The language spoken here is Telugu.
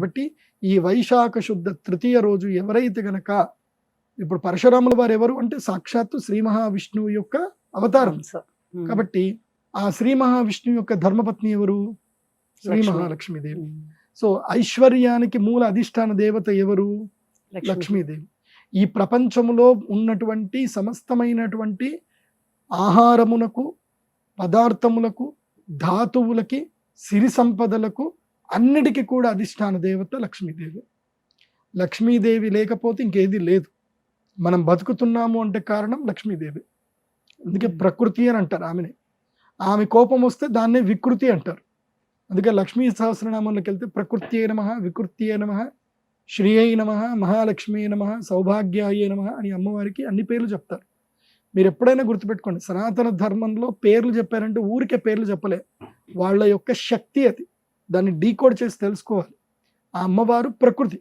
కాబట్టి ఈ వైశాఖ శుద్ధ తృతీయ రోజు ఎవరైతే గనక ఇప్పుడు పరశురాముల వారు ఎవరు అంటే సాక్షాత్తు శ్రీ మహావిష్ణువు యొక్క అవతారం. కాబట్టి ఆ శ్రీ మహావిష్ణువు యొక్క ధర్మపత్ని ఎవరు శ్రీ లక్ష్మి. మహాలక్ష్మీదేవి. సో ఐశ్వర్యానికి మూల అధిష్టాన దేవత ఎవరు లక్ష్మి. లక్ష్మీదేవి ఈ ప్రపంచములో ఉన్నటువంటి సమస్తమైనటువంటి ఆహారమునకు పదార్థములకు ధాతువులకి సిరి సంపదలకు అన్నిటికీ కూడా అధిష్టాన దేవత లక్ష్మీదేవి. లక్ష్మీదేవి లేకపోతే ఇంకేది లేదు. మనం బతుకుతున్నాము అంటే కారణం లక్ష్మీదేవి. అందుకే ప్రకృతి అని అంటారు ఆమెని. ఆమె కోపం వస్తే దాన్నే వికృతి అంటారు. అందుకే లక్ష్మీ సహస్రనామంలోకి వెళ్తే ప్రకృతి నమ వికృతి నమ శ్రీ అయి నమ మహాలక్ష్మి నమ సౌభాగ్యాయ నమ అని అమ్మవారికి అన్ని పేర్లు చెప్తారు. మీరు ఎప్పుడైనా గుర్తుపెట్టుకోండి సనాతన ధర్మంలో పేర్లు చెప్పారంటే ఊరికే పేర్లు చెప్పలే. వాళ్ళ యొక్క శక్తి అది. దాన్ని డీకోడ్ చేసి తెలుసుకోవాలి. ఆ అమ్మవారు ప్రకృతి.